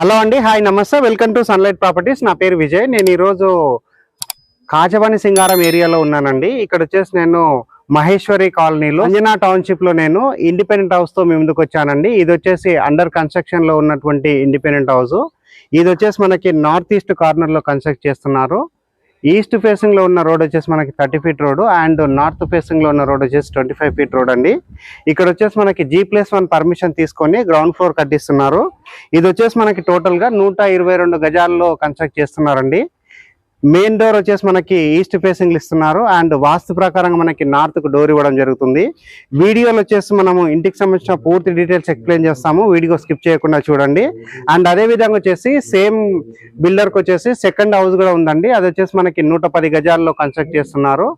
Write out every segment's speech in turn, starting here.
Hello అండి hi నమస్తే. Welcome to Sunlight properties. నా పేరు విజయ్. నేను ఈరోజు కాజవాణి సింగారం ఏరియాలో ఉన్నానండి. ఇక్కడ వచ్చేసి నేను మహేశ్వరి కాలనీలో అంజనా టౌన్షిప్లో నేను ఇండిపెండెంట్ హౌస్తో మీ ముందుకు వచ్చానండి. ఇది వచ్చేసి అండర్ కన్స్ట్రక్షన్లో ఉన్నటువంటి ఇండిపెండెంట్ హౌస్. ఇది వచ్చేసి మనకి నార్త్ ఈస్ట్ కార్నర్లో కన్స్ట్రక్ట్ చేస్తున్నారు. ఈస్ట్ ఫేసింగ్లో ఉన్న రోడ్ వచ్చేసి మనకి thirty feet road and north ఫేసింగ్లో ఉన్న రోడ్ వచ్చేసి ట్వంటీ ఫైవ్ ఫీట్ రోడ్ అండి. ఇక్కడ వచ్చేసి మనకి జీ ప్లస్ వన్ పర్మిషన్ తీసుకొని గ్రౌండ్ ఫ్లోర్ కట్టిస్తున్నారు. ఇది వచ్చేసి మనకి టోటల్గా నూట ఇరవై రెండు గజాల్లో కన్స్ట్రక్ట్ చేస్తున్నారండి. మెయిన్ డోర్ వచ్చేసి మనకి ఈస్ట్ ఫేసింగ్ ఇస్తున్నారు. అండ్ వాస్తు ప్రకారంగా మనకి నార్త్కు డోర్ ఇవ్వడం జరుగుతుంది. వీడియోలో వచ్చేసి మనము ఇంటికి సంబంధించిన పూర్తి డీటెయిల్స్ ఎక్స్ప్లెయిన్ చేస్తాము. వీడియో స్కిప్ చేయకుండా చూడండి. అండ్ అదే విధంగా వచ్చేసి సేమ్ బిల్డర్కి వచ్చేసి సెకండ్ హౌస్ కూడా ఉందండి. అది వచ్చేసి మనకి నూట పది గజాల్లో కన్స్ట్రక్ట్ చేస్తున్నారు.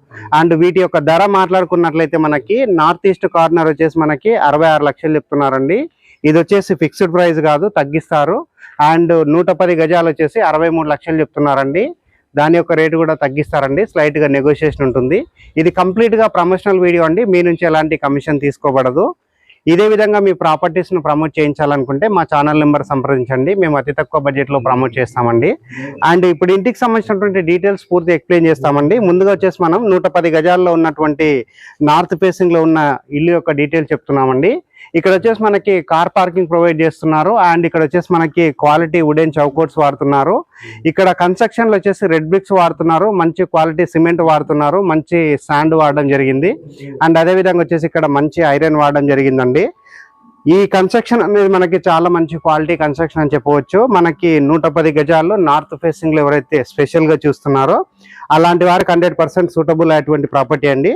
అండ్ వీటి యొక్క ధర మాట్లాడుకున్నట్లయితే మనకి నార్త్ ఈస్ట్ కార్నర్ వచ్చేసి మనకి అరవై ఆరు లక్షలు చెప్తున్నారండి. ఇది వచ్చేసి ఫిక్స్డ్ ప్రైస్ కాదు తగ్గిస్తారు. అండ్ నూట పది గజాలు వచ్చేసి అరవై మూడు లక్షలు చెప్తున్నారండి. దాని యొక్క రేటు కూడా తగ్గిస్తారండి. స్లైట్గా నెగోషియేషన్ ఉంటుంది. ఇది కంప్లీట్గా ప్రమోషనల్ వీడియో అండి. మీ నుంచి ఎలాంటి కమిషన్ తీసుకోబడదు. ఇదే విధంగా మీ ప్రాపర్టీస్ను ప్రమోట్ చేయించాలనుకుంటే మా ఛానల్ నెంబర్ సంప్రదించండి. మేము అతి తక్కువ బడ్జెట్లో ప్రమోట్ చేస్తామండి. అండ్ ఇప్పుడు ఇంటికి సంబంధించినటువంటి డీటెయిల్స్ పూర్తి ఎక్స్ప్లెయిన్ చేస్తామండి. ముందుగా వచ్చేసి మనం నూట పది గజాల్లో ఉన్నటువంటి నార్త్ ఫేసింగ్లో ఉన్న ఇల్లు యొక్క డీటెయిల్స్ చెప్తున్నామండి. ఇక్కడ వచ్చేసి మనకి కార్ పార్కింగ్ ప్రొవైడ్ చేస్తున్నారు అండ్ ఇక్కడ వచ్చేసి మనకి క్వాలిటీ వుడెన్ చౌకోట్స్ వాడుతున్నారు. ఇక్కడ కన్స్ట్రక్షన్లో వచ్చేసి రెడ్ బ్రిక్స్ వాడుతున్నారు మంచి క్వాలిటీ సిమెంట్ వాడుతున్నారు మంచి శాండ్ వాడడం జరిగింది. అండ్ అదే విధంగా వచ్చేసి ఇక్కడ మంచి ఐరన్ వాడడం జరిగిందండి. ఈ కన్స్ట్రక్షన్ అనేది మనకి చాలా మంచి క్వాలిటీ కన్స్ట్రక్షన్ అని చెప్పవచ్చు. మనకి నూట పది గజాల్లో నార్త్ ఫేసింగ్లో ఎవరైతే స్పెషల్గా చూస్తున్నారో అలాంటి వారికి హండ్రెడ్ పర్సెంట్ సూటబుల్ అయ్యేటువంటి ప్రాపర్టీ అండి.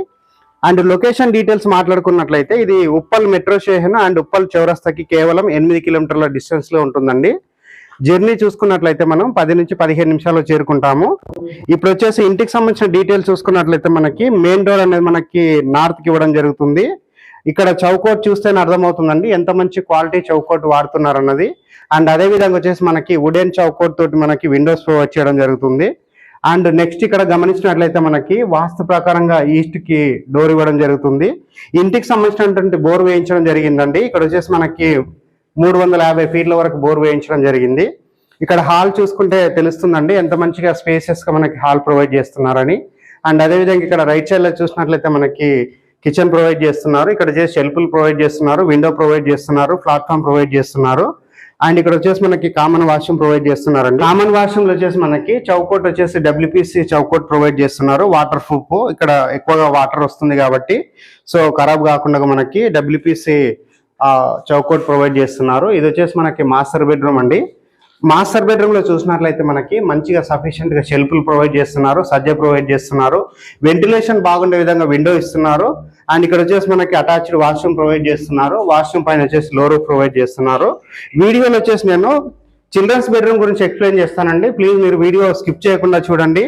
అండ్ లొకేషన్ డీటెయిల్స్ మాట్లాడుకున్నట్లయితే ఇది Uppal metro station and Uppal చౌరస్తాకి కేవలం ఎనిమిది కిలోమీటర్ల డిస్టెన్స్లో ఉంటుందండి. జర్నీ చూసుకున్నట్లయితే మనం పది నుంచి పదిహేను నిమిషాల్లో చేరుకుంటాము. ఇప్పుడు వచ్చేసి ఇంటికి సంబంధించిన డీటెయిల్స్ చూసుకున్నట్లయితే మనకి మెయిన్ డోర్ అనేది మనకి నార్త్కి ఇవ్వడం జరుగుతుంది. ఇక్కడ చౌకోట్ చూస్తేనే అర్థమవుతుందండి ఎంత మంచి క్వాలిటీ చౌకోట్ వాడుతున్నారు అన్నది. అండ్ అదే విధంగా వచ్చేసి మనకి వుడెన్ చౌకోట్ తోటి మనకి విండోస్ ప్రొవైడ్ చేయడం జరుగుతుంది. అండ్ నెక్స్ట్ ఇక్కడ గమనించినట్లయితే మనకి వాస్తు ప్రకారంగా ఈస్ట్కి డోర్ ఇవ్వడం జరుగుతుంది. ఇంటికి సంబంధించినటువంటి బోర్ వేయించడం జరిగిందండి. ఇక్కడ వచ్చేసి మనకి మూడు వందల యాభై ఫీట్ల వరకు బోర్ వేయించడం జరిగింది. ఇక్కడ హాల్ చూసుకుంటే తెలుస్తుందండి ఎంత మంచిగా స్పేసెస్గా మనకి హాల్ ప్రొవైడ్ చేస్తున్నారని. అండ్ అదే విధంగా ఇక్కడ రైట్ సైడ్లో చూసినట్లయితే మనకి కిచెన్ ప్రొవైడ్ చేస్తున్నారు. ఇక్కడ చేసి షెల్ఫ్లు ప్రొవైడ్ చేస్తున్నారు విండో ప్రొవైడ్ చేస్తున్నారు ప్లాట్ఫామ్ ప్రొవైడ్ చేస్తున్నారు. అండ్ ఇక్కడ వచ్చేసి మనకి కామన్ వాష్రూమ్ ప్రొవైడ్ చేస్తున్నారండి. కామన్ వాష్రూమ్లో వచ్చేసి మనకి చౌకోట్ వచ్చేసి డబ్ల్యూపీసీ చౌకోట్ ప్రొవైడ్ చేస్తున్నారు. Water proof. ఇక్కడ ఎక్కువగా వాటర్ వస్తుంది కాబట్టి. సో ఖరాబ్ కాకుండా మనకి డబ్ల్యూపీసీ చౌకోట్ ప్రొవైడ్ చేస్తున్నారు. ఇది వచ్చేసి మనకి మాస్టర్ బెడ్రూమ్ అండి. మాస్టర్ బెడ్రూమ్లో చూసినట్లయితే మనకి మంచిగా సఫిషియంట్గా షెల్ఫ్లు ప్రొవైడ్ చేస్తున్నారు సజ్జ ప్రొవైడ్ చేస్తున్నారు వెంటిలేషన్ బాగుండే విధంగా విండో ఇస్తున్నారు అండ్ ఇక్కడ వచ్చేసి మనకి అటాచ్డ్ వాష్రూమ్ ప్రొవైడ్ చేస్తున్నారు వాష్రూమ్ పైన వచ్చేసి లోరూ ప్రొవైడ్ చేస్తున్నారు. వీడియోలో వచ్చేసి నేను చిల్డ్రన్స్ బెడ్రూమ్ గురించి ఎక్స్ప్లెయిన్ చేస్తానండి. ప్లీజ్ మీరు వీడియో స్కిప్ చేయకుండా చూడండి.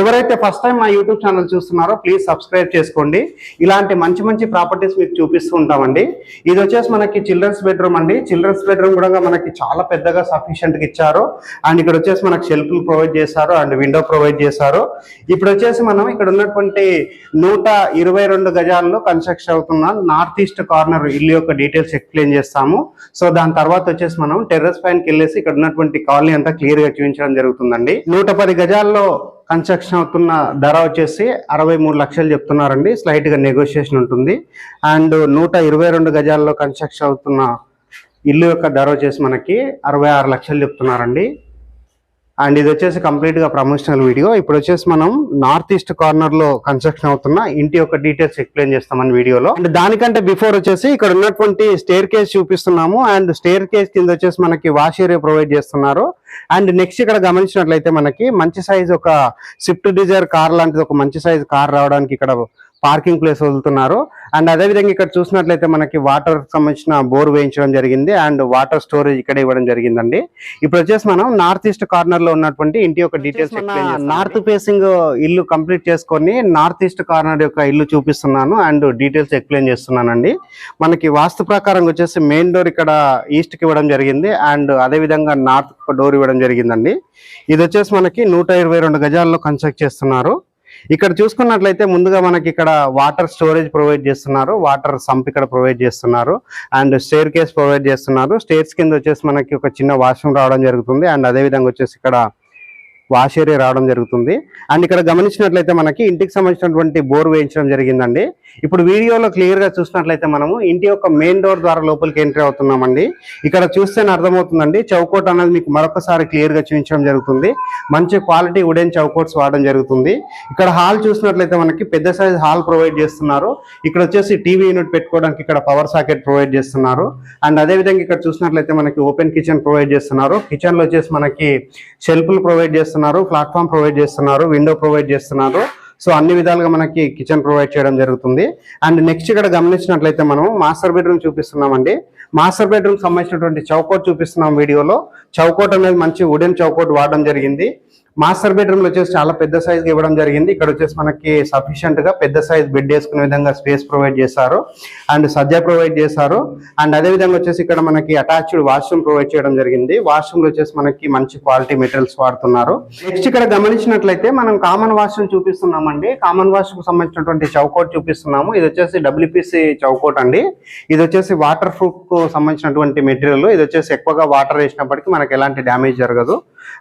ఎవరైతే ఫస్ట్ టైం మా యూట్యూబ్ ఛానల్ చూస్తున్నారో ప్లీజ్ సబ్స్క్రైబ్ చేసుకోండి. ఇలాంటి మంచి మంచి ప్రాపర్టీస్ మీకు చూపిస్తూ ఉంటామండి. ఇది వచ్చేసి మనకి చిల్డ్రన్స్ బెడ్రూమ్ అండి. చిల్డ్రన్స్ బెడ్రూమ్ కూడా మనకి చాలా పెద్దగా సఫిషియెంట్గా ఇచ్చారు. అండ్ ఇక్కడ వచ్చేసి మనకు షెల్ఫ్లు ప్రొవైడ్ చేశారు అండ్ విండో ప్రొవైడ్ చేశారు. ఇప్పుడు వచ్చేసి మనం ఇక్కడ ఉన్నటువంటి నూట ఇరవై రెండు గజాల్లో కన్స్ట్రక్షన్ అవుతున్న నార్త్ ఈస్ట్ కార్నర్ ఇల్లు యొక్క డీటెయిల్స్ ఎక్స్ప్లెయిన్ చేస్తాము. సో దాని తర్వాత వచ్చేసి మనం టెర్రస్ పైనకి వెళ్ళేసి ఇక్కడ ఉన్నటువంటి కాలనీ అంతా క్లియర్గా చూపించడం జరుగుతుందండి. నూట పది గజాల్లో కన్స్ట్రక్షన్ అవుతున్న ధర వచ్చేసి అరవై మూడు లక్షలు చెప్తున్నారండి. స్లైట్గా నెగోషియేషన్ ఉంటుంది. అండ్ నూట ఇరవై రెండు గజాల్లో కన్స్ట్రక్షన్ అవుతున్న ఇల్లు యొక్క ధర వచ్చేసి మనకి అరవై ఆరు లక్షలు చెప్తున్నారండి. అండ్ ఇది వచ్చేసి కంప్లీట్గా ప్రమోషనల్ వీడియో ఇప్పుడు వచ్చేసి మనం నార్త్ ఈస్ట్ కార్నర్లో కన్స్ట్రక్షన్ అవుతున్న ఇంటి యొక్క డీటెయిల్స్ ఎక్స్ప్లెయిన్ చేస్తామని వీడియోలో అండ్ దానికంటే బిఫోర్ వచ్చేసి ఇక్కడ ఉన్నటువంటి స్టేర్ కేస్ చూపిస్తున్నాము. అండ్ స్టేర్ కేస్ కింద వచ్చేసి మనకి వాష్ ఏరియా ప్రొవైడ్ చేస్తున్నారు. అండ్ నెక్స్ట్ ఇక్కడ గమనించినట్లయితే మనకి మంచి సైజ్ ఒక స్విఫ్ట్ డిజైర్ కార్ లాంటిది ఒక మంచి సైజ్ కార్ రావడానికి ఇక్కడ పార్కింగ్ ప్లేస్ వదులుతున్నారు. అండ్ అదే విధంగా ఇక్కడ చూసినట్లయితే మనకి వాటర్ సంబంధించిన బోర్ వేయించడం జరిగింది. అండ్ వాటర్ స్టోరేజ్ ఇక్కడ ఇవ్వడం జరిగిందండి. ఇప్పుడు వచ్చేసి మనం నార్త్ ఈస్ట్ కార్నర్లో ఉన్నటువంటి ఇంటి యొక్క డీటెయిల్స్ నార్త్ ఫేసింగ్ ఇల్లు కంప్లీట్ చేసుకొని నార్త్ ఈస్ట్ కార్నర్ యొక్క ఇల్లు చూపిస్తున్నాను అండ్ డీటెయిల్స్ ఎక్స్ప్లెయిన్ చేస్తున్నానండి. మనకి వాస్తు ప్రకారం వచ్చేసి మెయిన్ డోర్ ఇక్కడ ఈస్ట్కి ఇవ్వడం జరిగింది. అండ్ అదే విధంగా నార్త్ డోర్ ఇవ్వడం జరిగిందండి. ఇది వచ్చేసి మనకి నూట ఇరవై రెండు గజాల్లో కన్స్ట్రక్ట్ చేస్తున్నారు. ఇక్కడ చూసుకున్నట్లయితే ముందుగా మనకి ఇక్కడ వాటర్ స్టోరేజ్ ప్రొవైడ్ చేస్తున్నారు వాటర్ సంప్ ఇక్కడ ప్రొవైడ్ చేస్తున్నారు అండ్ స్టేర్ కేస్ ప్రొవైడ్ చేస్తున్నారు. స్టేర్స్ కింద వచ్చేసి మనకి ఒక చిన్న వాష్రూమ్ రావడం జరుగుతుంది అండ్ అదే విధంగా వచ్చేసి ఇక్కడ వాష్ ఏరియా రావడం జరుగుతుంది. అండ్ ఇక్కడ గమనించినట్లయితే మనకి ఇంటికి సంబంధించినటువంటి బోర్ వేయించడం జరిగిందండి. ఇప్పుడు వీడియోలో క్లియర్గా చూసినట్లయితే మనము ఇంటి యొక్క మెయిన్ డోర్ ద్వారా లోపలికి ఎంట్రీ అవుతున్నామండి. ఇక్కడ చూస్తేనే అర్థమవుతుందండి. చౌకోట్ అనేది మీకు మరొకసారి క్లియర్గా చూపించడం జరుగుతుంది. మంచి క్వాలిటీ వుడెన్ చౌకోట్స్ వాడడం జరుగుతుంది. ఇక్కడ హాల్ చూసినట్లయితే మనకి పెద్ద సైజ్ హాల్ ప్రొవైడ్ చేస్తున్నారు. ఇక్కడ వచ్చేసి టీవీ యూనిట్ పెట్టుకోవడానికి ఇక్కడ పవర్ సాకెట్ ప్రొవైడ్ చేస్తున్నారు. అండ్ అదే విధంగా ఇక్కడ చూసినట్లయితే మనకి ఓపెన్ కిచెన్ ప్రొవైడ్ చేస్తున్నారు. కిచెన్లో వచ్చేసి మనకి షెల్ఫ్లు ప్రొవైడ్ చేస్తున్నారు. ప్లాట్ఫామ్ ప్రొవైడ్ చేస్తున్నారు విండో ప్రొవైడ్ చేస్తున్నారు. సో అన్ని విధాలుగా మనకి కిచెన్ ప్రొవైడ్ చేయడం జరుగుతుంది. అండ్ నెక్స్ట్ ఇక్కడ గమనించినట్లయితే మనం మాస్టర్ బెడ్రూమ్ చూపిస్తున్నామండి. మాస్టర్ బెడ్రూమ్ సంబంధించినటువంటి చౌకోట్ చూపిస్తున్నాం వీడియోలో. చౌకోట్ అనేది మంచి వుడెన్ చౌకోట్ వాడడం జరిగింది. మాస్టర్ బెడ్రూమ్లో వచ్చేసి చాలా పెద్ద సైజ్ ఇవ్వడం జరిగింది. ఇక్కడ వచ్చేసి మనకి సఫిషియంట్గా పెద్ద సైజ్ బెడ్ వేసుకునే విధంగా స్పేస్ ప్రొవైడ్ చేశారు. అండ్ సజ్జ ప్రొవైడ్ చేశారు. అండ్ అదే విధంగా వచ్చేసి ఇక్కడ మనకి అటాచ్డ్ వాష్రూమ్ ప్రొవైడ్ చేయడం జరిగింది. వాష్రూమ్లో వచ్చేసి మనకి మంచి క్వాలిటీ మెటీరియల్స్ వాడుతున్నారు. నెక్స్ట్ ఇక్కడ గమనించినట్లయితే మనం కామన్ వాష్రూమ్ చూపిస్తున్నామండి. కామన్ వాష్రూమ్ సంబంధించినటువంటి చౌకోట్ చూపిస్తున్నాము. ఇది వచ్చేసి డబ్ల్యూపీసీ చౌకోట్ అండి. ఇది వచ్చేసి వాటర్ ప్రూఫ్కు సంబంధించినటువంటి మెటీరియల్ ఇది వచ్చేసి ఎక్కువగా వాటర్ వేసినప్పటికీ మనకి ఎలాంటి డ్యామేజ్ జరగదు.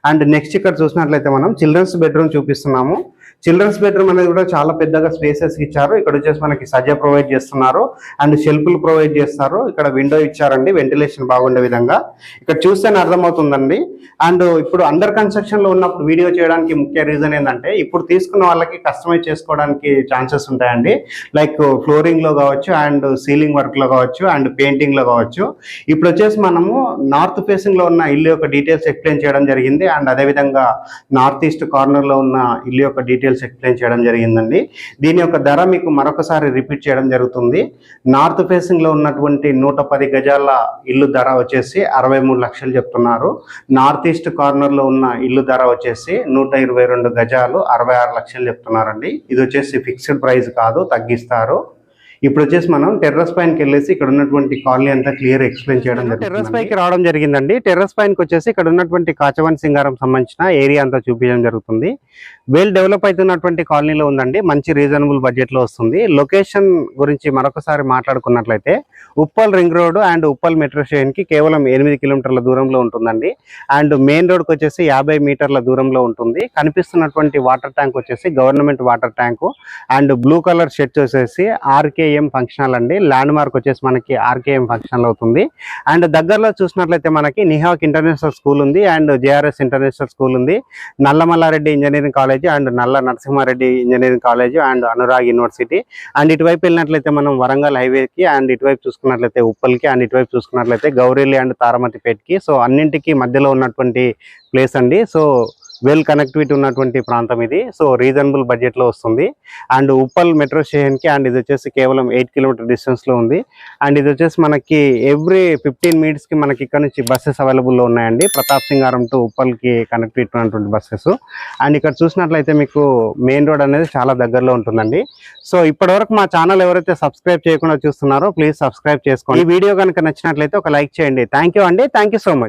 అండ్ నెక్స్ట్ ఇక్కడ చూసినట్లయితే మనం చిల్డ్రన్స్ బెడ్రూమ్ చూపిస్తున్నాము. చిల్డ్రన్స్ బెడ్రూమ్ అనేది కూడా చాలా పెద్దగా స్పేసెస్ ఇచ్చారు. ఇక్కడ వచ్చేసి మనకి సజ్జ ప్రొవైడ్ చేస్తున్నారు. అండ్ షెల్ఫ్లు ప్రొవైడ్ చేస్తారు. ఇక్కడ విండో ఇచ్చారండి. వెంటిలేషన్ బాగుండే విధంగా. ఇక్కడ చూస్తేనే అర్థమవుతుందండి. అండ్ ఇప్పుడు అండర్ కన్స్ట్రక్షన్లో ఉన్నప్పుడు వీడియో చేయడానికి ముఖ్య రీజన్ ఏంటంటే ఇప్పుడు తీసుకున్న వాళ్ళకి కస్టమైజ్ చేసుకోవడానికి ఛాన్సెస్ ఉంటాయండి. లైక్ ఫ్లోరింగ్లో కావచ్చు అండ్ సీలింగ్ వర్క్లో కావచ్చు అండ్ పెయింటింగ్లో కావచ్చు. ఇప్పుడు వచ్చేసి మనము నార్త్ ఫేసింగ్లో ఉన్న ఇల్లు యొక్క డీటెయిల్స్ ఎక్స్ప్లెయిన్ చేయడం జరిగింది. అండ్ అదే విధంగా నార్త్ ఈస్ట్ కార్నర్లో ఉన్న ఇల్లు యొక్క డీటెయిల్స్ ఎక్స్ప్లెయిన్ చేయడం జరిగిందండి. దీని యొక్క ధర మీకు మరొకసారి రిపీట్ చేయడం జరుగుతుంది. నార్త్ ఫేసింగ్లో ఉన్నటువంటి నూట పది గజాల ఇల్లు ధర వచ్చేసి అరవై మూడు లక్షలు చెప్తున్నారు. నార్త్ ఈస్ట్ కార్నర్లో ఉన్న ఇల్లు ధర వచ్చేసి నూట ఇరవై రెండు గజాలు అరవై ఆరు లక్షలు చెప్తున్నారండి. ఇది వచ్చేసి ఫిక్స్డ్ ప్రైస్ కాదు తగ్గిస్తారు. ఇప్పుడు వచ్చేసి మనం టెర్రస్ పైనకి వెళ్ళేసి ఇక్కడ ఉన్నటువంటి కాలనీ అంతా క్లియర్ ఎక్స్ప్లెయిన్ చేయడం టెర్రస్ పైకి రావడం జరిగిందండి. టెర్రస్ పైనకి వచ్చేసి ఇక్కడ ఉన్నటువంటి కాచవన్ సింగారం సంబంధించిన ఏరియా అంతా చూపించడం జరుగుతుంది. వెల్ డెవలప్ అవుతున్నటువంటి కాలనీలో ఉందండి. మంచి రీజనబుల్ బడ్జెట్లో వస్తుంది. లొకేషన్ గురించి మరొకసారి మాట్లాడుకున్నట్లయితే Uppal ring road and Uppal metro స్టేషన్కి కేవలం ఎనిమిది కిలోమీటర్ల దూరంలో ఉంటుందండి. అండ్ మెయిన్ రోడ్కి వచ్చేసి యాభై మీటర్ల దూరంలో ఉంటుంది. కనిపిస్తున్నటువంటి వాటర్ ట్యాంక్ వచ్చేసి government water tank and blue colour shed వచ్చేసి ఆర్కేఎం ఫంక్షనల్ అండి. ల్యాండ్ మార్క్ వచ్చేసి మనకి ఆర్కేఎం ఫంక్షనల్ అవుతుంది. అండ్ దగ్గరలో చూసినట్లయితే మనకి నిహాక్ ఇంటర్నేషనల్ స్కూల్ ఉంది అండ్ జేఆర్ఎస్ ఇంటర్నేషనల్ స్కూల్ ఉంది. Nalla Malla Reddy engineering college and Nalla Narasimha Reddy engineering college and Anurag university. And ఇటువైపు వెళ్ళినట్లయితే మనం వరంగల్ హైవేకి అండ్ ఇటువైపు చూసుకున్నట్లయితే ఉప్పల్కి అండ్ ఇటువైపు చూసుకున్నట్లయితే గౌరీలి అండ్ తారమతిపేటకి. సో అన్నింటికి మధ్యలో ఉన్నటువంటి ప్లేస్ అండి. సో వెల్ కనెక్టివిటీ ఉన్నటువంటి ప్రాంతం ఇది. సో రీజనబుల్ బడ్జెట్లో వస్తుంది. అండ్ ఉప్పల్ మెట్రో స్టేషన్కి అండ్ ఇది వచ్చేసి కేవలం ఎయిట్ కిలోమీటర్ డిస్టెన్స్లో ఉంది. అండ్ ఇది వచ్చేసి మనకి ఎవ్రీ ఫిఫ్టీన్ మినిట్స్కి మనకి ఇక్కడ నుంచి బస్సెస్ అవైలబుల్లో ఉన్నాయండి. ప్రతాప్ సింగారం టు ఉప్పల్కి కనెక్టివిటీ ఉన్నటువంటి బస్సెస్. అండ్ ఇక్కడ చూసినట్లయితే మీకు మెయిన్ రోడ్ అనేది చాలా దగ్గరలో ఉంటుందండి. సో ఇప్పటి వరకు మా ఛానల్ ఎవరైతే సబ్స్క్రైబ్ చేయకుండా చూస్తున్నారో ప్లీజ్ సబ్స్క్రైబ్ చేసుకోండి. ఈ వీడియో కనుక నచ్చినట్లయితే ఒక లైక్ చేయండి. థ్యాంక్ యూ అండి. Thank you so much.